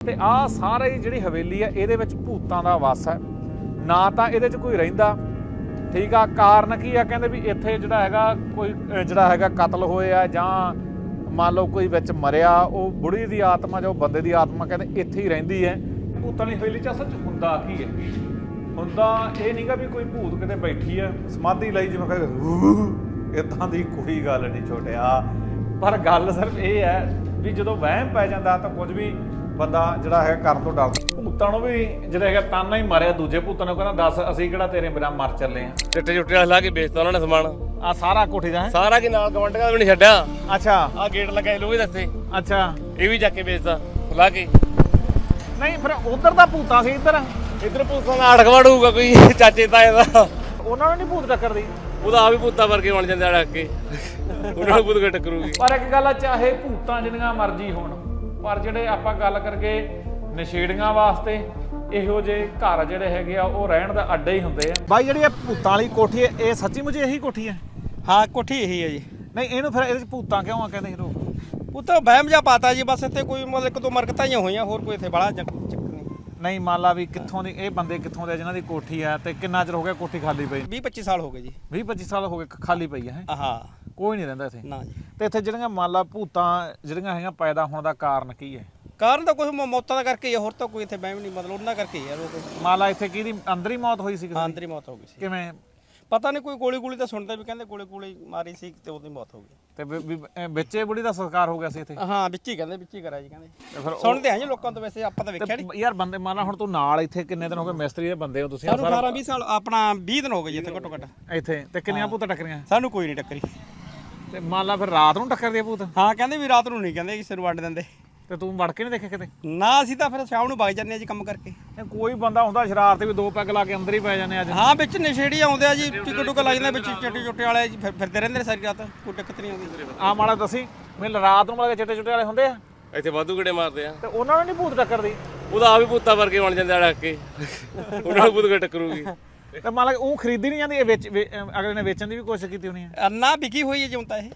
ਤੇ ਆਹ ਸਾਰਾ ਹੀ ਜਿਹੜੀ ਹਵੇਲੀ ਹੈ ਇਹਦੇ ਵਿੱਚ ਭੂਤਾਂ ਦਾ ਵਾਸ ਹੈ। ਨਾ ਤਾਂ ਇਹਦੇ 'ਚ ਕੋਈ ਰਹਿੰਦਾ। ਠੀਕ ਆ, ਕਾਰਨ ਕੀ ਆ ਕਹਿੰਦੇ ਵੀ ਇੱਥੇ ਜਿਹੜਾ ਹੈਗਾ ਕੋਈ ਜਿਹੜਾ ਹੈਗਾ ਕਤਲ ਹੋਇਆ ਜਾਂ ਮੰਨ ਲਓ ਕੋਈ ਵਿੱਚ ਮਰਿਆ, ਉਹ ਬੁੜੀ ਦੀ ਆਤਮਾ ਜਾਂ ਉਹ ਬੰਦੇ ਦੀ ਆਤਮਾ ਕਹਿੰਦੇ ਇੱਥੇ ਹੀ ਰਹਿੰਦੀ ਹੈ। ਭੂਤਾਂ ਦੀ ਹਵੇਲੀ 'ਚ ਅਸਲ 'ਚ ਹੁੰਦਾ ਕੀ ਹੈ? ਹੁੰਦਾ ਇਹ ਨਹੀਂਗਾ ਵੀ ਕੋਈ ਭੂਤ ਕਿਤੇ ਬੈਠੀ ਹੈ ਸਮਾਧੀ ਲਈ ਜਿਵੇਂ ਕਹਿੰਦੇ ਇਦਾਂ ਦੀ ਕੋਈ ਗੱਲ ਨਹੀਂ ਛੋਟਿਆ। ਪਰ ਗੱਲ ਸਿਰਫ ਇਹ ਹੈ ਵੀ ਜਦੋਂ ਵਹਿਮ ਪੈ ਜਾਂਦਾ ਤਾਂ ਕੁਝ ਵੀ ਬੰਦਾ ਜਿਹੜਾ ਹੈ ਕਰਨ ਤੋਂ ਡਰਦਾ। ਭੂਤਾਂ ਨੂੰ ਵੀ ਜਿਹੜਾ ਹੈਗਾ ਤਾਨਾ ਹੀ ਮਾਰਿਆ ਦੂਜੇ ਭੂਤਾਂ ਨੂੰ ਕਹਿੰਦਾ ਦੱਸ ਅਸੀਂ ਕਿਹੜਾ ਤੇਰੇ ਬਿਨਾਂ ਮਰ ਚੱਲੇ ਆ? ਚਿੱਟੇ ਚੁੱਟੇ ਵਾਲਾ ਲਾ ਕੇ ਵੇਚਤਾ ਉਹਨਾਂ ਨੇ ਸਮਾਨ। ਆ ਸਾਰਾ ਕੋਠੀ ਦਾ ਹੈ? ਸਾਰਾ ਕੀ ਨਾਲ ਗਵੰਡਗਾ ਵੀ ਨਹੀਂ ਛੱਡਿਆ। ਅੱਛਾ। ਆ ਗੇਟ ਲਗਾਏ ਲੋਹੇ ਦੱਸੇ ਅੱਛਾ। ਇਹ ਵੀ ਜਾ ਕੇ ਵੇਚਦਾ ਲਾ ਕੇ। ਨਹੀਂ ਫਿਰ ਉਧਰ ਦਾ ਭੂਤਾਂ ਸੀ ਇੱਧਰ? ਇਧਰ ਪੁੱਤਾਂ ਦਾ ਅੜਕਵੜ ਹੋਊਗਾ ਕੋਈ ਚਾਚੇ ਤਾਏ ਦਾ। ਉਹਨਾਂ ਨੂੰ ਨਹੀਂ ਭੂਤ ਟੱਕਰਦੀ ਉਹਦਾ ਆ ਵੀ ਪੁੱਤਾਂ ਵਰਗੇ ਬਣ ਜਾਂਦੇ ਅੜਕ ਕੇ। ਉਹਨਾਂ ਨੂੰ ਪੁੱਤ ਕੇ ਟੱਕਰੂਗੀ। ਪਰ ਇੱਕ ਗੱਲ ਆ ਚਾਹੇ ਭੂਤਾਂ ਜਿੰਨੀਆਂ ਮਰਜ਼ੀ ਹੋਣ ਪਰ ਜਿਹੜੇ ਆਪਾਂ ਗੱਲ ਕਰਗੇ ਨਸ਼ੇੜੀਆਂ ਵਾਸਤੇ ਇਹੋ ਜਿਹੇ ਘਰ ਜਿਹੜੇ ਹੈਗੇ ਆ ਉਹ ਰਹਿਣ ਦਾ ਅੱਡਾ ਹੀ ਹੁੰਦੇ ਆ। ਬਾਈ ਜਿਹੜੀ ਇਹ ਭੂਤਾਂ ਵਾਲੀ ਕੋਠੀ ਹੈ ਇਹ ਸੱਚੀ ਮੁਝੇ ਇਹੀ ਕੋਠੀ ਹੈ? ਹਾਂ ਕੋਠੀ ਇਹੀ ਹੈ ਜੀ। ਨਹੀਂ ਇਹਨੂੰ ਫਿਰ ਇਹਦੇ ਚ ਭੂਤਾਂ ਕਿਉਂ ਆ ਕਹਿੰਦੇ ਲੋਕ ਉਹ ਤਾਂ ਵਹਿਮ ਜਿਹਾ ਪਾਤਾ ਜੀ ਬਸ ਇੱਥੇ ਕੋਈ ਮਤਲਬ ਇੱਕ ਦੋ ਮਰਕਤਾਂ ਹੀ ਹੋਈਆਂ ਹੋਰ ਕੋਈ ਇੱਥੇ ਬੜਾ ਚੱਕ ਚੱਕਰ ਨਹੀਂ। ਨਹੀਂ ਮੰਨ ਲਾ ਵੀ ਕਿੱਥੋਂ ਦੀ ਇਹ ਬੰਦੇ ਕਿੱਥੋਂ ਦੇ ਆ ਜਿਨ੍ਹਾਂ ਦੀ ਕੋਠੀ ਆ ਤੇ ਕਿੰਨਾ ਚਿਰ ਹੋ ਗਿਆ ਕੋਠੀ ਖਾਲੀ ਪਈ? 20 25 ਸਾਲ ਹੋ ਗਏ ਜੀ। 20 25 ਸਾਲ ਹੋ ਗਏ ਖਾਲੀ ਪਈ ਹੈ? ਹਾਂ। ਕੋਈ ਨਹੀਂ ਰਹਿੰਦਾ ਇੱਥੇ। ਨਾ ਜੀ। ਤੇ ਇੱਥੇ ਜਿਹੜੀਆਂ ਮੰਨ ਲਾ ਭੂਤਾਂ ਜਿਹੜੀਆਂ ਹੈਗੀਆਂ ਪੈਦਾ ਹੋਣ ਦਾ ਕਾਰਨ ਕੀ ਹੈ? ਕਾਰਨ ਤਾਂ ਕੁਝ ਮੌਤਾਂ ਦਾ ਕਰਕੇ ਹੀ ਹੋਰ ਤਾਂ ਕੋਈ ਇੱਥੇ ਵਹਿਮ ਨਹੀਂ ਮਤਲਬ ਉਹਨਾਂ ਕਰਕੇ ਹੀ ਹੈ ਲੋਕ ਮੰਨ ਲਾ ਇੱਥੇ ਕਿਹਦੀ ਅੰਦਰ ਹੀ ਮੌਤ ਹੋਈ ਸੀ ਕਿਸੇ ਦੀ? ਅੰਦਰ ਹੀ ਮੌਤ ਹੋ ਗਈ ਸੀ। ਕਿਵੇਂ? ਪਤਾ ਨਹੀਂ ਕੋਈ ਗੋਲੀ ਗੋਲੀ ਤਾਂ ਸੁਣਦੇ ਵੀ ਕਹਿੰਦੇ ਗੋਲੀ ਗੋਲੀ ਮਾਰੀ ਸੀ ਤੇ ਉਹਦੀ ਮੌਤ ਹੋ ਗਈ। ਤੇ ਵੀ- ਵੀ ਇਹ ਵਿੱਚੇ ਬੁੜੀ ਦਾ ਸੰਸਕਾਰ ਹੋ ਗਿਆ ਸੀ ਇੱਥੇ? ਹਾਂ ਵਿੱਚ ਹੀ ਕਹਿੰਦੇ ਵਿੱਚ ਹੀ ਕਰਿਆ ਜੀ ਕਹਿੰਦੇ। ਤੇ ਫਿਰ ਉਹ- ਸੁਣਦੇ ਆ ਜੀ ਲੋਕਾਂ ਤੋਂ ਵੈਸੇ ਆਪਾਂ ਤਾਂ ਵੇਖਿਆ ਨਹੀਂ ਤੇ ਯਾਰ ਬੰਦੇ ਮੰਨ ਲਾ ਹੁਣ ਤੂੰ ਨਾਲ ਇੱਥੇ ਕਿੰਨੇ ਦਿਨ ਹੋ ਗਏ ਮਿਸਤਰੀ ਦੇ ਬੰਦੇ ਹੋ ਤੁਸੀਂ? ਸਾਨੂੰ 18 20 ਸਾਲ ਆਪਣਾ 20 ਦਿਨ ਹੋ ਗਏ ਜੀ ਇੱਥੇ ਘੱਟੋ ਘੱਟ। ਇੱਥੇ ਤੇ ਕਿੰਨੀਆਂ ਭੂਤਾਂ ਟੱਕਰੀਆਂ? ਸਾਨੂੰ ਕੋਈ ਨਹੀਂ ਟੱਕਰੀ। ਤੇ ਮੰਨ ਲਾ ਫਿਰ ਰਾਤ ਨੂੰ ਟੱਕਰਦੀ ਆ ਭੂਤ। ਹਾਂ ਕਹਿੰਦੇ ਵੀ ਰਾਤ ਨੂੰ ਨਹੀਂ ਕਹਿੰਦੇ ਕਿਸੇ ਨੂੰ ਵੰਡ ਦਿੰਦੇ। ਤੇ ਤੂੰ ਵੜ ਕੇ ਨਹੀਂ ਦੇਖੇ ਕਿਤੇ? ਨਾ ਅਸੀਂ ਤਾਂ ਫਿਰ ਸ਼ਾਮ ਨੂੰ ਵਗ ਜਾਂਦੇ ਆ ਜੀ ਕੰਮ ਕਰਕੇ। ਇਹ ਕੋਈ ਬੰਦਾ ਹੁੰਦਾ ਸ਼ਰਾਰਤ ਵੀ ਦੋ ਪੈਗ ਲਾ ਕੇ ਅੰਦਰ ਹੀ ਪੈ ਜਾਂਦੇ ਅੱਜ। ਹਾਂ ਵਿੱਚ ਨਸ਼ੇੜੀ ਆਉਂਦੇ ਆ ਜੀ ਟਿਕਟ ਟੁਕ ਲੱਗ ਜਾਂਦੇ ਵਿੱਚ ਚਿੱਟੇ ਚੁੱਟੇ ਵਾਲੇ ਜੀ ਫਿਰ- ਫਿਰਦੇ ਰਹਿੰਦੇ ਨੇ ਸਾਰੀ ਰਾਤ ਕੋਈ ਦਿੱਕਤ ਨਹੀਂ ਆਉਂਦੀ। ਆ ਮਾੜਾ ਦੱਸੀ ਮੈਨੂੰ ਰਾਤ ਨੂੰ ਮਾੜਾ ਚਿੱਟੇ ਚੁੱਟੇ ਵਾਲੇ ਹੁੰਦੇ ਆ। ਇੱਥੇ ਵਾਧੂ ਗੇੜੇ ਮਾਰਦੇ ਆ। ਤੇ ਉਹਨਾਂ ਨੂੰ ਨਹੀਂ ਭੂਤ ਟੱਕਰਦੀ? ਉਹਦਾ ਆ ਵੀ ਪੁੱਤਾਂ ਵਰਗੇ ਬਣ ਜਾਂਦੇ ਅੜਕ। ਕੇ ਉਹਨਾਂ ਨੂੰ ਪੁੱਤ ਕੇ ਟੱਕਰੂਗੀ। ਤੇ ਮੰਨ ਲਾ ਉਹ ਖਰੀਦੀ ਨਹੀਂ ਜਾਂਦੀ ਇਹ ਵੇਚ ਵੇ- ਅਹ ਅਗਲੇ ਨੇ ਵੇਚਣ ਦੀ ਵੀ ਕੋਸ਼ਿਸ਼ ਕੀਤੀ ਹੋਣੀ ਹੈ। ਅੰਨਾ ਵਿਕੀ ਹੋਈ ਹੈ ਜਿਉਂ ਤਾਂ ਇਹ।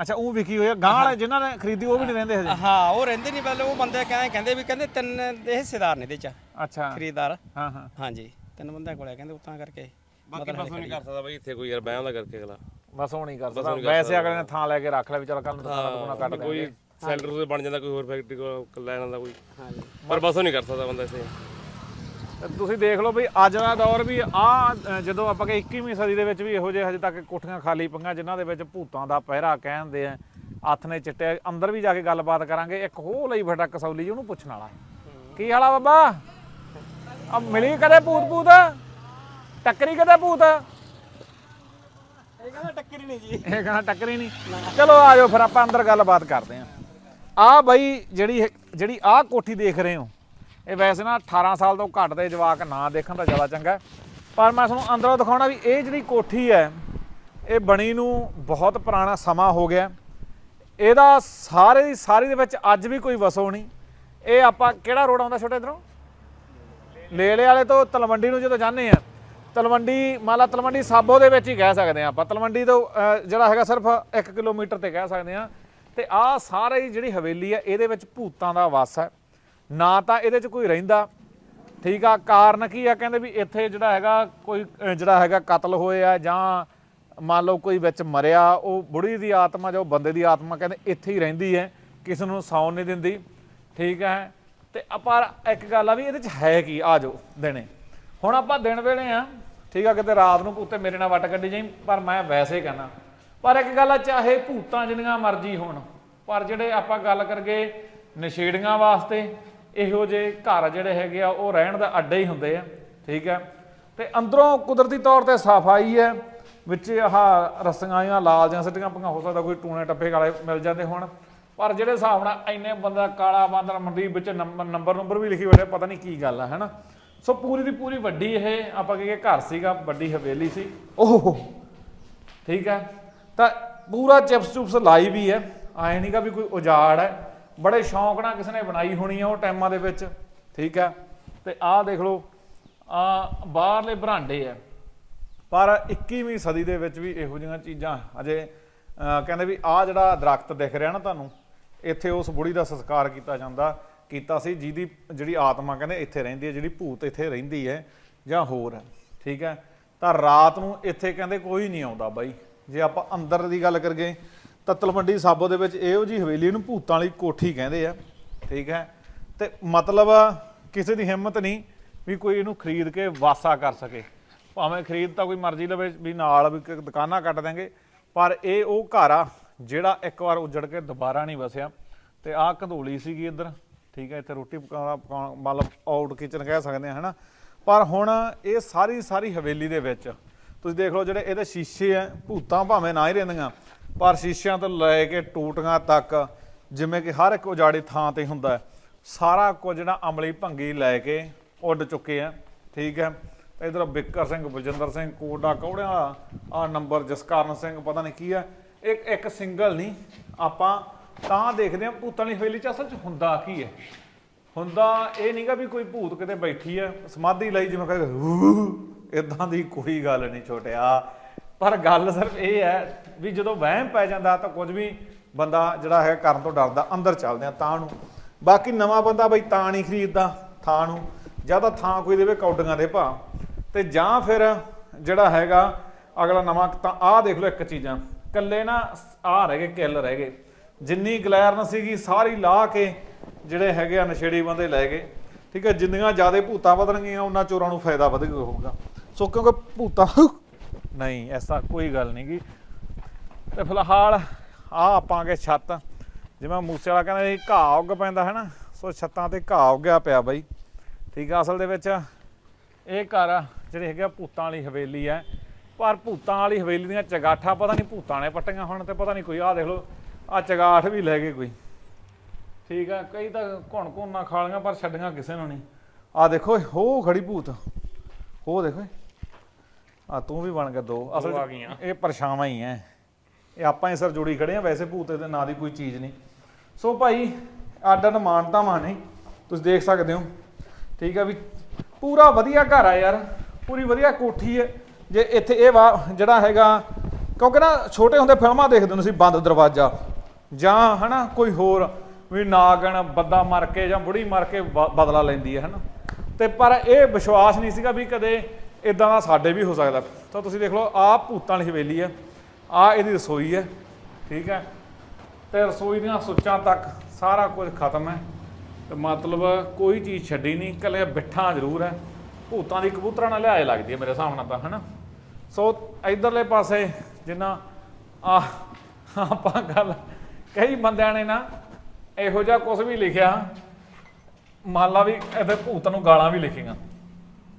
ਅੱਛਾ ਉਹ ਵਿਕੀ ਹੋਈ ਆ ਗਾਂ ਵਾਲੇ ਜਿਨ੍ਹਾਂ ਨੇ ਖਰੀਦੀ ਉਹ ਵੀ ਨਹੀਂ ਰਹਿੰਦੇ ਹਜੇ? ਹਾਂ ਉਹ ਰਹਿੰਦੇ ਨਹੀਂ ਪਹਿਲੇ ਉਹ ਬੰਦੇ ਕਹਿੰਦੇ ਕਹਿੰਦੇ ਵੀ ਕਹਿੰਦੇ ਤਿੰਨ ਦੇ ਹਿੱਸੇਦਾਰ ਨੇ ਇਹਦੇ ਚ। ਅੱਛਾ। ਖਰੀਦਦਾਰ। ਹਾਂ ਹਾਂ। ਹਾਂਜੀ ਤਿੰਨ ਬੰਦਿਆਂ ਕੋਲ ਕਹਿੰਦੇ ਉਤਾਂ ਕਰਕੇ ਬਾਕੀ ਬਸ ਨਹੀਂ ਕਰ ਸਕਦਾ ਬਈ ਇੱਥੇ ਕੋਈ ਯਾਰ ਬਹਿਮ ਦਾ ਕਰਕੇ ਅਗਲਾ। ਬਸ ਉਹ ਨਹੀਂ ਕਰ ਸਕਦਾ। ਵੈਸੇ ਅਗਲੇ ਨੇ ਥਾਂ ਲੈ ਕੇ ਰੱਖ ਲਿਆ ਵੀ ਚਲ ਕੱਲ ਨੂੰ ਦੁਕਾਨਾਂ ਦੁਕਾਨਾਂ ਕੱਢ ਦੇ ਕੋਈ ਸੈਲਰ ਤੇ ਬਣ ਜਾਂਦਾ ਕੋਈ ਹੋਰ ਫੈਕਟਰੀ ਕੋਲ ਲੈ ਜਾਂਦਾ ਕੋਈ। ਪਰ ਬਸ ਉਹ ਨਹੀਂ ਕਰ ਸਕਦਾ ਬੰਦਾ ਇੱਥੇ। ਤੁਸੀਂ ਦੇਖ ਲਓ ਵੀ ਅੱਜ ਦਾ ਦੌਰ ਵੀ ਆ ਜਦੋਂ ਆਪਾਂ ਕਿ 21ਵੀਂ ਸਦੀ ਦੇ ਵਿੱਚ ਵੀ ਇਹੋ ਜਿਹੇ ਹਜੇ ਤੱਕ ਕੋਠੀਆਂ ਖਾਲੀ ਪਈਆਂ ਜਿਨ੍ਹਾਂ ਦੇ ਵਿੱਚ ਭੂਤਾਂ ਦਾ ਪਹਿਰਾ ਕਹਿੰਦੇ ਆ ਹੱਥ ਨੇ ਚਿੱਟੇ ਅੰਦਰ ਵੀ ਜਾ ਕੇ ਗੱਲਬਾਤ ਕਰਾਂਗੇ ਇੱਕ ਹੋ ਲਈ ਫਟਾ ਕਸੌਲੀ ਜੀ ਉਹਨੂੰ ਪੁੱਛਣ ਵਾਲਾ। ਕੀ ਹਾਲਾ ਬਾਬਾ? ਆ ਮਿਲੀ ਕਦੇ ਭੂਤ ਭੂਤ? ਟੱਕਰੀ ਕਦੇ ਭੂਤ? ਇਹ ਕਹਿੰਦਾ ਟੱਕਰੀ ਨਹੀਂ ਜੀ। ਇਹ ਕਹਿੰਦਾ ਟੱਕਰੀ ਨਹੀਂ। ਚਲੋ ਆ ਜਾਓ ਫਿਰ ਆਪਾਂ ਅੰਦਰ ਗੱਲਬਾਤ ਕਰਦੇ ਆਂ ਆ ਬਈ ਜਿਹੜੀ ਜਿਹੜੀ ਆ ਕੋਠੀ ਦੇਖ ਰਹੇ ਹੋ ਇਹ ਵੈਸੇ ਨਾ 18 ਸਾਲ ਤੋਂ ਘੱਟ ਦੇ ਜਵਾਕ ਨਾ ਦੇਖਣ ਤਾਂ ਜ਼ਿਆਦਾ ਚੰਗਾ ਪਰ ਮੈਂ ਤੁਹਾਨੂੰ ਅੰਦਰੋਂ ਦਿਖਾਉਣਾ ਵੀ ਇਹ ਜਿਹੜੀ ਕੋਠੀ ਹੈ, ਇਹ ਬਣੀ ਨੂੰ ਬਹੁਤ ਪੁਰਾਣਾ ਸਮਾਂ ਹੋ ਗਿਆ ਇਹਦਾ ਸਾਰੇ ਦੀ ਸਾਰੀ ਦੇ ਵਿੱਚ ਅੱਜ ਵੀ ਕੋਈ ਵਸੋ ਨਹੀਂ। ਇਹ ਆਪਾਂ ਕਿਹੜਾ ਰੋਡ ਆਉਂਦਾ ਛੋਟੇ ਇਧਰੋਂ? ਲੇਲੇ ਵਾਲੇ ਤੋਂ ਤਲਵੰਡੀ ਨੂੰ ਜਦੋਂ ਜਾਂਦੇ ਆ ਤਲਵੰਡੀ ਮਾਲਾ ਤਲਵੰਡੀ ਸਾਬੋ ਦੇ ਵਿੱਚ ਹੀ ਕਹਿ ਸਕਦੇ ਆ ਆਪਾਂ। ਤਲਵੰਡੀ ਤੋਂ ਜਿਹੜਾ ਹੈਗਾ ਸਿਰਫ 1 ਕਿਲੋਮੀਟਰ ਤੇ ਕਹਿ ਸਕਦੇ ਆ ਤੇ ਆਹ ਸਾਰੀ ਜਿਹੜੀ ਹਵੇਲੀ ਹੈ, ਇਹਦੇ ਵਿੱਚ ਭੂਤਾਂ ਦਾ ਵਾਸ ਹੈ। ਨਾ ਤਾਂ ਇਹਦੇ 'ਚ ਕੋਈ ਰਹਿੰਦਾ। ਠੀਕ ਆ, ਕਾਰਨ ਕੀ ਆ ਕਹਿੰਦੇ ਵੀ ਇੱਥੇ ਜਿਹੜਾ ਹੈਗਾ ਕੋਈ ਜਿਹੜਾ ਹੈਗਾ ਕਤਲ ਹੋਏ ਆ ਜਾਂ ਮੰਨ ਲਓ ਕੋਈ ਵਿੱਚ ਮਰਿਆ, ਉਹ ਬੁੜੀ ਦੀ ਆਤਮਾ ਜਾਂ ਉਹ ਬੰਦੇ ਦੀ ਆਤਮਾ ਕਹਿੰਦੇ ਇੱਥੇ ਹੀ ਰਹਿੰਦੀ ਹੈ, ਕਿਸੇ ਨੂੰ ਸੌਣ ਨਹੀਂ ਦਿੰਦੀ। ਠੀਕ ਹੈ, ਤੇ ਪਰ ਇੱਕ ਗੱਲ ਆ ਵੀ ਇਹਦੇ ਚ ਹੈ ਕੀ, ਆ ਜਾਓ ਦਿਨੇ। ਹੁਣ ਆਪਾਂ ਦਿਨ ਵੇਲੇ ਆ, ਠੀਕ ਆ, ਕਿਤੇ ਰਾਤ ਨੂੰ ਪੁੱਤੇ ਮੇਰੇ ਨਾਲ ਵੱਟ ਕੱਢੀ ਜਾਈ, ਪਰ ਮੈਂ ਵੈਸੇ ਕਹਿਣਾ ਪਰ ਇੱਕ ਗੱਲ ਆ, ਚਾਹੇ ਭੂਤਾਂ ਜਿੰਨੀਆਂ ਮਰਜ਼ੀ ਹੋਣ, ਪਰ ਜਿਹੜੇ ਆਪਾਂ ਗੱਲ ਕਰਗੇ ਨਸ਼ੇੜੀਆਂ ਵਾਸਤੇ ਇਹੋ ਜਿਹੇ ਘਰ ਜਿਹੜੇ ਹੈਗੇ ਆ ਉਹ ਰਹਿਣ ਦਾ ਅੱਡਾ ਹੀ ਹੁੰਦੇ ਆ ਠੀਕ ਹੈ ਤੇ ਅੰਦਰੋਂ ਕੁਦਰਤੀ ਤੌਰ ਤੇ ਸਫ਼ਾਈ ਹੈ ਵਿੱਚ ਆਹ ਰਸੀਆਂ ਜਾਂ ਲਾਲ ਜਾਂ ਸਿੱਟੀਆਂ ਪਈਆਂ ਹੋ ਸਕਦਾ ਕੋਈ ਟੂਣੇ ਟੱਪੇ ਵਾਲੇ ਮਿਲ ਜਾਂਦੇ ਹੋਣ। ਪਰ ਜਿਹੜੇ ਹਿਸਾਬ ਨਾਲ ਇੰਨੇ ਬੰਦਾ ਕਾਲਾ ਬਾਂਦਰ ਮੰਡੀ ਵਿੱਚ ਨੰਬਰ ਨੰਬਰ ਨੰਬਰ ਵੀ ਲਿਖੀ ਬੈਠੇ ਪਤਾ ਨਹੀਂ ਕੀ ਗੱਲ ਆ ਹੈਨਾ। ਸੋ ਪੂਰੀ ਦੀ ਪੂਰੀ ਵੱਡੀ ਇਹ ਆਪਾਂ ਕਹੀਏ ਘਰ ਸੀਗਾ ਵੱਡੀ ਹਵੇਲੀ ਸੀ। ਓਹ। ਠੀਕ ਹੈ ਤਾਂ ਪੂਰਾ ਚਿਪਸ ਚੁਪਸ ਲਾਈ ਵੀ ਹੈ ਆਏ ਨਹੀਂਗਾ ਵੀ ਕੋਈ ਉਜਾੜ ਹੈ। ਬੜੇ ਸ਼ੌਂਕ ਨਾਲ ਕਿਸੇ ਨੇ ਬਣਾਈ ਹੋਣੀ ਆ ਉਹ ਟਾਈਮਾਂ ਦੇ ਵਿੱਚ, ਠੀਕ ਹੈ ਤੇ ਆਹ ਦੇਖ ਲਓ ਆ ਬਾਹਰਲੇ ਬਰਾਂਡੇ ਆ। ਪਰ 21ਵੀਂ ਸਦੀ ਦੇ ਵਿੱਚ ਵੀ ਇਹੋ ਜਿਹੀਆਂ ਚੀਜ਼ਾਂ ਅਜੇ ਕਹਿੰਦੇ ਵੀ ਆਹ ਜਿਹੜਾ ਦਰਖਤ ਦਿਖ ਰਿਹਾ ਨਾ ਤੁਹਾਨੂੰ, ਇੱਥੇ ਉਸ ਬੁੜੀ ਦਾ ਸੰਸਕਾਰ ਕੀਤਾ ਜਾਂਦਾ, ਕੀਤਾ ਸੀ, ਜਿਹਦੀ ਜਿਹੜੀ ਆਤਮਾ ਕਹਿੰਦੇ ਇੱਥੇ ਰਹਿੰਦੀ ਹੈ, ਜਿਹੜੀ ਭੂਤ ਇੱਥੇ ਰਹਿੰਦੀ ਹੈ, ਜਾਂ ਹੋਰ ਹੈ ਠੀਕ ਹੈ? ਤਾਂ ਰਾਤ ਨੂੰ ਇੱਥੇ ਕਹਿੰਦੇ ਕੋਈ ਨਹੀਂ ਆਉਂਦਾ ਬਾਈ। ਜੇ ਆਪਾਂ ਅੰਦਰ ਦੀ ਗੱਲ ਕਰੀਏ ਤਾਂ ਤਲਵੰਡੀ ਸਾਬੋ ਦੇ ਵਿੱਚ ਇਹੋ ਜੀ ਹਵੇਲੀ ਨੂੰ ਭੂਤਾਂ ਵਾਲੀ ਕੋਠੀ ਕਹਿੰਦੇ ਆ, ਠੀਕ ਹੈ? ਤੇ ਮਤਲਬ ਕਿਸੇ ਦੀ ਹਿੰਮਤ ਨਹੀਂ ਵੀ ਕੋਈ ਇਹਨੂੰ ਖਰੀਦ ਕੇ ਵਾਸਾ ਕਰ ਸਕੇ। ਭਾਵੇਂ ਖਰੀਦ ਤਾਂ ਕੋਈ ਮਰਜ਼ੀ ਲਵੇ, ਵੀ ਨਾਲ ਵੀ ਦੁਕਾਨਾਂ ਕੱਟ ਦਾਂਗੇ ਪਰ ਇਹ ਉਹ ਘਰ ਆ ਜਿਹੜਾ ਇੱਕ ਵਾਰ ਉਜੜ ਕੇ ਦੁਬਾਰਾ ਨਹੀਂ ਵਸਿਆ। ਤੇ ਆਹ ਕੰਧੋਲੀ ਸੀਗੀ ਇੱਧਰ, ਠੀਕ ਹੈ? ਇੱਥੇ ਰੋਟੀ ਪਕਾਉਣਾ ਪਕਾਉਣਾ, ਮਤਲਬ ਆਊਟ ਕਿਚਨ ਕਹਿ ਸਕਦੇ ਆ ਹਨਾ? ਪਰ ਹੁਣ ਇਹ ਸਾਰੀ ਸਾਰੀ ਹਵੇਲੀ ਦੇ ਵਿੱਚ, ਤੁਸੀਂ ਦੇਖ ਲਓ ਜਿਹੜੇ ਇਹਦੇ ਸ਼ੀਸ਼ੇ ਆ, ਭੂਤਾਂ ਭਾਵੇਂ ਨਾ ਹੀ ਰਹਿੰਦੀਆਂ ਪਰ ਸ਼ੀਸ਼ਿਆਂ ਤੋਂ ਲੈ ਕੇ ਟੂਟੀਆਂ ਤੱਕ, ਜਿਵੇਂ ਕਿ ਹਰ ਇੱਕ ਉਜਾੜੀ ਥਾਂ ਤੇ ਹੁੰਦਾ ਸਾਰਾ ਕੁਝ ਜਿਹੜਾ ਅਮਲੀ ਭੰਗੀ ਲੈ ਕੇ ਉੱਡ ਚੁੱਕੇ ਆ। ਠੀਕ ਹੈ। ਤੇ ਇਧਰ ਬਿੱਕਰ ਸਿੰਘ, ਬਲਜਿੰਦਰ ਸਿੰਘ, ਕੋਟਾ ਕੌੜਿਆਂ ਆ ਨੰਬਰ ਜਸਕਰਨ ਸਿੰਘ, ਪਤਾ ਨਹੀਂ ਕੀ ਹੈ। ਇੱਕ ਇੱਕ ਸਿੰਗਲ ਨਹੀਂ, ਆਪਾਂ ਤਾਂ ਦੇਖਦੇ ਆ ਭੂਤਾਂ ਦੀ ਹਵੇਲੀ ਚ ਅਸਲ ਚ ਹੁੰਦਾ ਕੀ ਹੈ। ਹੁੰਦਾ ਇਹ ਨਹੀਂਗਾ ਵੀ ਕੋਈ ਭੂਤ ਕਿਤੇ ਬੈਠੀ ਹੈ, ਸਮਾਧੀ ਲਈ ਜਿਵੇਂ ਕਹਿੰਦੇ ਇਦਾਂ ਦੀ ਕੋਈ ਗੱਲ ਨਹੀਂ ਛੋਟਿਆ। ਪਰ ਗੱਲ ਸਿਰਫ ਇਹ ਹੈ ਵੀ ਜਦੋਂ ਵਹਿਮ ਪੈ ਜਾਂਦਾ ਤਾਂ ਕੁਝ ਵੀ ਬੰਦਾ ਜਿਹੜਾ ਹੈ ਕਰਨ ਤੋਂ ਡਰਦਾ, ਅੰਦਰ ਚੱਲਦੇ ਆ ਤਾਂ ਨੂੰ। ਬਾਕੀ ਨਵਾਂ ਬੰਦਾ ਬਈ ਤਾਂ ਨਹੀਂ ਖਰੀਦਦਾ, ਥਾਂ ਨੂੰ। ਜਾਂ ਤਾਂ ਥਾਂ ਕੋਈ ਦੇਵੇ ਕੌਡੀਆਂ ਦੇ ਭਾ ਤੇ ਜਾਂ ਫਿਰ ਜਿਹੜਾ ਹੈਗਾ, ਅਗਲਾ ਨਵਾਂ ਤਾਂ ਆਹ ਦੇਖ ਲਓ ਇੱਕ ਚੀਜ਼ਾਂ। ਕੱਲੇ ਨਾ ਆਹ ਰਹਿ ਗਏ, ਕਿੱਲ ਰਹਿ ਗਏ। ਜਿੰਨੀ ਗਲੈਰਨ ਸੀਗੀ, ਸਾਰੀ ਲਾ ਕੇ ਜਿਹੜੇ ਹੈਗੇ ਆ ਨਸ਼ੇੜੀ ਬੰਦੇ ਲੈ ਗਏ। ਠੀਕ ਹੈ, ਜਿੰਨੀਆਂ ਜ਼ਿਆਦਾ ਭੂਤਾਂ ਵਧਣਗੀਆਂ, ਉਹਨਾਂ ਚੋਰਾਂ ਨੂੰ ਫਾਇਦਾ ਵਧ ਹੋਊਗਾ। ਸੋ ਕਿਉਂਕਿ ਭੂਤਾਂ ਨਹੀਂ, ਐਸਾ ਕੋਈ ਗੱਲ ਨਹੀਂ ਗੀ। ਤੇ ਫਿਲਹਾਲ ਆ ਆਪਾਂ ਕੇ ਛੱਤ, ਜਿਵੇਂ ਮੂਸੇ ਵਾਲਾ ਕਹਿੰਦਾ ਸੀ, ਘਾਹ ਉੱਗ ਪੈਂਦਾ ਹੈ ਨਾ, ਸੋ ਛੱਤਾਂ ਤੇ ਘਾਹ ਉੱਗਿਆ ਪਿਆ ਬਾਈ। ਠੀਕ ਆ, ਅਸਲ ਦੇ ਵਿੱਚ ਇਹ ਘਰ ਜਿਹੜੇ ਹੈਗੇ ਆ, ਭੂਤਾਂ ਵਾਲੀ ਹਵੇਲੀ ਹੈ। ਪਰ ਭੂਤਾਂ ਵਾਲੀ ਹਵੇਲੀ ਦੀਆਂ ਚਗਾਠਾਂ ਪਤਾ ਨਹੀਂ ਭੂਤਾਂ ਨੇ ਪੱਟੀਆਂ ਹੁਣ ਤੇ ਪਤਾ ਨਹੀਂ ਕੋਈ, ਆਹ ਦੇਖ ਲਓ ਆ ਚਗਾਠ ਵੀ ਲੈ ਗਏ ਕੋਈ। ਠੀਕ ਆ, ਕਈ ਤਾਂ ਘੁਣ ਘੁਣ ਨਾ ਖਾ ਖਾਲੀਆਂ ਪਰ ਛੱਡੀਆਂ ਕਿਸੇ ਨੂੰ ਨਹੀਂ। ਆ ਦੇਖੋ ਹੋ ਖੜੀ ਭੂਤ। ਹੋ ਦੇਖੋ। ਆ ਤੂੰ ਵੀ ਬਣ ਗਿਆ ਦੋ। ਅਸਲ 'ਚ ਆ ਗਈਆਂ। ਇਹ ਪਰਛਾਵਾਂ ਹੀ ਐ। ਇਹ ਆਪਾਂ ਹੀ ਸਰ ਜੁੜੀ ਖੜੇ ਆ ਵੈਸੇ ਭੂਤ ਦੇ ਨਾਂ ਦੀ ਕੋਈ ਚੀਜ਼ ਨਹੀਂ। ਸੋ ਭਾਈ ਅੱਡ ਅੱਡ ਮਾਨਤਾਵਾਂ ਨੇ ਤੁਸੀਂ ਦੇਖ ਸਕਦੇ ਹੋ। ਠੀਕ ਆ ਵੀ ਪੂਰਾ ਵਧੀਆ ਘਰ ਆ ਯਾਰ। ਪੂਰੀ ਵਧੀਆ ਕੋਠੀ ਹੈ ਜੇ ਇੱਥੇ ਇਹ ਵਾ ਜਿਹੜਾ ਹੈਗਾ ਕਿਉਂਕਿ ਨਾ ਛੋਟੇ ਹੁੰਦੇ ਫਿਲਮਾਂ ਦੇਖਦੇ ਹੁੰਦੇ ਸੀ ਬੰਦ ਦਰਵਾਜ਼ਾ। ਜਾਂ ਹਨਾ ਕੋਈ ਹੋਰ ਵੀ ਨਾਗਣ ਬੰਦਾ ਮਰ ਕੇ ਜਾਂ ਬੁੜੀ ਮਰ ਕੇ ਬ- ਬਦਲਾ ਲੈਂਦੀ ਹੈ ਹਨਾ। ਤੇ ਪਰ ਇਹ ਵਿਸ਼ਵਾਸ ਨਹੀਂ ਸੀਗਾ ਵੀ ਕਦੇ ਇਦਾਂ ਦਾ ਸਾਡੇ ਵੀ ਹੋ ਸਕਦਾ। ਤਾਂ ਤੁਸੀਂ ਦੇਖ ਲਓ, ਆਹ ਭੂਤਾਂ ਵਾਲੀ ਹਵੇਲੀ ਹੈ ਆਹ ਇਹਦੀ ਰਸੋਈ ਹੈ ਠੀਕ ਹੈ ਤੇ ਰਸੋਈ ਦੀਆਂ ਸੁੱਚਾਂ ਤੱਕ ਸਾਰਾ ਕੁਝ ਖਤਮ ਹੈ ਤੇ ਮਤਲਬ ਕੋਈ ਚੀਜ਼ ਛੱਡੀ ਨਹੀਂ ਕੱਲੇ ਬਿੱਠਾਂ ਜ਼ਰੂਰ ਹੈ ਭੂਤਾਂ ਦੀ ਕਬੂਤਰਾਂ ਨਾਲ ਲਿਆਏ ਲੱਗਦੀ ਹੈ ਮੇਰੇ ਹਿਸਾਬ ਨਾਲ ਤਾਂ, ਹਨਾ। ਸੋ ਇਧਰਲੇ ਪਾਸੇ ਜਿੰਨਾ ਆ ਆਪਾਂ ਗੱਲ ਕਈ ਬੰਦਿਆਂ ਨੇ ਨਾ, ਇਹੋ ਜਿਹਾ ਕੁਝ ਵੀ ਲਿਖਿਆ। ਮੰਨ ਵੀ ਇਹਦੇ ਭੂਤਾਂ ਨੂੰ ਗਾਲਾਂ ਵੀ ਲਿਖੀਆਂ।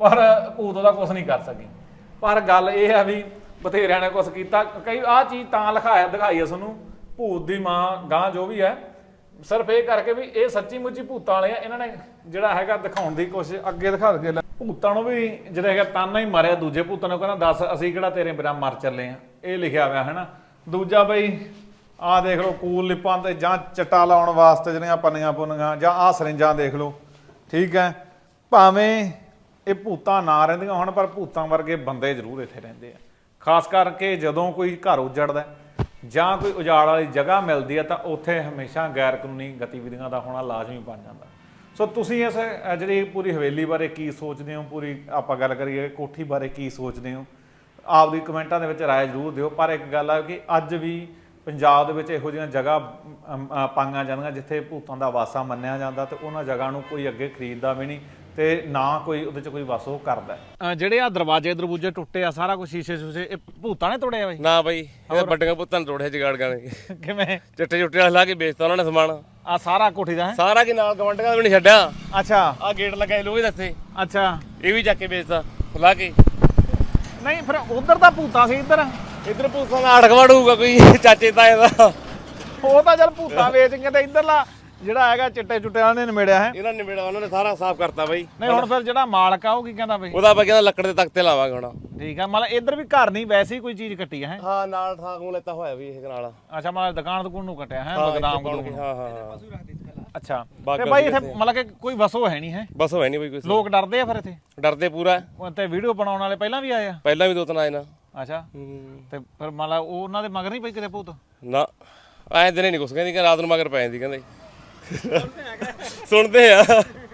ਪਰ ਭੂਤ ਉਹਦਾ ਕੁਝ ਨਹੀਂ ਕਰ ਸਕੀ। ਪਰ ਗੱਲ ਇਹ ਹੈ ਵੀ ਬਥੇਰਿਆਂ ਨੇ ਕੁਝ ਕੀਤਾ। ਕਈ ਆਹ ਚੀਜ਼ ਤਾਂ ਲਿਖਾਇਆ, ਦਿਖਾਈ ਹੈ ਤੁਹਾਨੂੰ। ਭੂਤ ਦੀ ਮਾਂ ਗਾਂ ਜੋ ਵੀ ਹੈ, ਸਿਰਫ ਇਹ ਕਰਕੇ ਵੀ ਇਹ ਸੱਚੀ ਮੁੱਚੀ ਭੂਤਾਂ ਵਾਲੇ ਆ, ਇਹਨਾਂ ਨੇ ਜਿਹੜਾ ਹੈਗਾ ਦਿਖਾਉਣ ਦੀ ਕੋਸ਼ਿਸ਼ ਅੱਗੇ ਦਿਖਾ ਦਗੇ ਭੂਤਾਂ ਨੂੰ ਵੀ ਜਿਹੜਾ ਹੈਗਾ ਤਾਨਾ ਹੀ ਮਾਰਿਆ, ਦੂਜੇ ਭੂਤਾਂ ਨੂੰ ਕਹਿੰਦਾ, ਦੱਸ, ਅਸੀਂ ਕਿਹੜਾ ਤੇਰੇ ਬਿਨਾਂ ਮਰ ਚੱਲੇ ਆ? ਇਹ ਲਿਖਿਆ ਹੋਇਆ ਹੈ ਨਾ ਦੂਜਾ ਬਈ, ਆਹ ਦੇਖ ਲਓ, ਕੂਲ ਲਿਪਾਂ ਤੇ ਜਾਂ ਚਟਾ ਲਾਉਣ ਵਾਸਤੇ ਜਿਹੜੀਆਂ ਪੰਨੀਆਂ ਪੁੰਨੀਆਂ ਜਾਂ ਆਹ ਸਰਿੰਜਾਂ ਦੇਖ ਲਓ। ਠੀਕ ਹੈ? ਭਾਵੇਂ ਇਹ ਭੂਤਾਂ ਨਾ ਰਹਿੰਦੀਆਂ ਹੁਣ, ਪਰ ਭੂਤਾਂ ਵਰਗੇ ਬੰਦੇ ਜ਼ਰੂਰ ਇੱਥੇ ਰਹਿੰਦੇ ਆ। ਖਾਸ ਕਰਕੇ ਜਦੋਂ ਕੋਈ ਘਰ ਉਜੜਦਾ ਜਾਂ ਕੋਈ ਉਜਾੜ ਵਾਲੀ ਜਗ੍ਹਾ ਮਿਲਦੀ ਹੈ, ਤਾਂ ਉੱਥੇ ਹਮੇਸ਼ਾ ਗੈਰ ਕਾਨੂੰਨੀ ਗਤੀਵਿਧੀਆਂ ਦਾ ਹੋਣਾ ਲਾਜ਼ਮੀ ਬਣ ਜਾਂਦਾ। ਸੋ ਤੁਸੀਂ ਇਸ ਜਿਹੜੀ ਪੂਰੀ ਹਵੇਲੀ ਬਾਰੇ ਕੀ ਸੋਚਦੇ ਹੋ, ਪੂਰੀ ਆਪਾਂ ਗੱਲ ਕਰੀਏ ਕੋਠੀ ਬਾਰੇ ਕੀ ਸੋਚਦੇ ਹੋ, ਆਪਦੀ ਕਮੈਂਟਾਂ ਦੇ ਵਿੱਚ ਰਾਏ ਜ਼ਰੂਰ ਦਿਓ। ਪਰ ਇੱਕ ਗੱਲ ਆ ਕਿ ਅੱਜ ਵੀ ਪੰਜਾਬ ਦੇ ਵਿੱਚ ਇਹੋ ਜਿਹੀਆਂ ਜਗ੍ਹਾ ਪਾਈਆਂ ਜਾਂਦੀਆਂ ਜਿੱਥੇ ਭੂਤਾਂ ਦਾ ਵਾਸਾ ਮੰਨਿਆ ਜਾਂਦਾ ਤੇ ਉਹਨਾਂ ਜਗ੍ਹਾ ਨੂੰ ਕੋਈ ਅੱਗੇ ਖਰੀਦਦਾ ਵੀ ਨਹੀਂ। ਤੇ ਨਾ ਕੋਈ ਉਹਦੇ ਚ ਕੋਈ ਵਸੋ ਕਰਦਾ। ਜਿਹੜੇ ਆ ਦਰਵਾਜ਼ੇ ਦਰਵਾਜ਼ੇ ਟੁੱਟੇ ਆ ਸਾਰਾ ਕੁਝ ਸ਼ੀਸ਼ੇ ਸ਼ੂਸ਼ੇ ਇਹ ਭੂਤਾਂ ਨੇ ਤੋੜਿਆ ਬਈ? ਨਾ ਬਾਈ ਇਹ ਵੱਡੀਆਂ ਪੁੱਤਾਂ ਨੇ ਤੋੜਿਆ ਜਗਾੜ ਗਾਣੇ ਕਿਵੇਂ? ਚਿੱਟੇ ਚੁੱਟੇ ਲਾ ਕੇ ਵੇਚਤਾ ਉਹਨਾਂ ਨੇ ਸਮਾਨ। ਆ ਸਾਰਾ ਕੋਠੀ ਦਾ ਹੈ? ਸਾਰਾ ਕੀ ਨਾਲ ਗਵੰਡਗਾ ਵੀ ਨਹੀਂ ਛੱਡਿਆ। ਅੱਛਾ। ਆ ਗੇਟ ਲਗਾਏ ਲੋਹੇ ਦੱਸੇ ਅੱਛਾ। ਇਹ ਵੀ ਚੱਕ ਕੇ ਵੇਚਤਾ ਲਾ ਕੇ। ਨਹੀਂ ਫਿਰ ਉਧਰ ਤਾਂ ਭੂਤਾਂ ਸੀ ਇੱਧਰ। ਇਧਰ ਪੁੱਤਾਂ ਦਾ ਅੜਕਵਾੜ ਹੋਊਗਾ ਕੋਈ ਚਾਚੇ ਤਾਏ ਦਾ। ਉਹ ਤਾਂ ਚੱਲ ਭੂਤਾਂ ਵੇਚ ਕੇ ਤੇ ਇੱਧਰਲਾ ਜਿਹੜਾ ਹੈਗਾ ਚਿੱਟੇ ਚੁੱਟੇ ਵਾਲੇ ਨੇ ਨਿਮੇੜਿਆ ਹੈ। ਇਹਨਾਂ ਨੇ ਉਹਨਾਂ ਨੇ ਸਾਰਾ ਸਾਫ਼ ਕਰਤਾ ਬਾਈ। ਨਹੀਂ ਹੁਣ ਫਿਰ ਜਿਹੜਾ ਮਾਲਕ ਆ ਉਹ ਕੀ ਕਹਿੰਦਾ ਬਈ? ਉਹਦਾ ਬਾਈ ਕਹਿੰਦਾ ਲੱਕੜ ਦੇ ਤਖਤੇ ਲਾਵਾਂਗੇ ਹੁਣ। ਠੀਕ ਆ ਮਤਲਬ ਇੱਧਰ ਵੀ ਘਰ ਨਹੀਂ ਵੈਸੇ ਹੀ ਕੋਈ ਚੀਜ਼ ਕੱਟੀ ਹੈ? ਹਾਂ ਨਾਲ ਠਾਕੂ ਲੈਤਾ ਹੋਇਆ ਵੀ ਇਹ ਨਾਲ। ਅੱਛਾ ਮਤਲਬ ਦੁਕਾਨ ਦੁਕਾਨ ਨੂੰ ਕੱਟਿਆ ਹੈ ਬਗਦਾਮ ਕੇ, ਹਾਂ ਹਾਂ ਅੱਛਾ ਤੇ ਬਾਈ ਇੱਥੇ। ਮਤਲਬ ਕਿ ਕੋਈ ਵਸੋ ਹੈ ਨਹੀਂ ਹੈ? ਬਸ ਹੋਇਆ ਨਹੀਂ ਬਾਈ ਕੁਛ। ਲੋਕ ਡਰਦੇ ਆ ਫਿਰ ਇੱਥੇ? ਡਰਦੇ ਪੂਰਾ। ਉਹ ਤੇ ਵੀਡੀਓ ਬਣਾਉਣ ਵਾਲੇ ਪਹਿਲਾਂ ਵੀ ਆਏ ਆ? ਪਹਿਲਾਂ ਵੀ ਦੋ ਤਿੰਨ ਆਏ ਨਾ। ਅੱਛਾ। ਤੇ ਫਿਰ ਮਤਲਬ ਉਹ ਉਹਨਾਂ ਦੇ ਮਗਰ ਨਹੀਂ ਪਈ ਕਿਤੇ ਭੂਤ? ਨਾ ਐਂ ਦਿਨੇ ਨਹੀਂ ਕੁਛ ਕਹਿੰਦੀ ਕਿ ਰਾਤ ਨੂੰ ਮਗਰ ਪੈ ਜਾਂਦੀ ਕਹਿੰਦੇ। ਸੁਣਦੇ ਆ।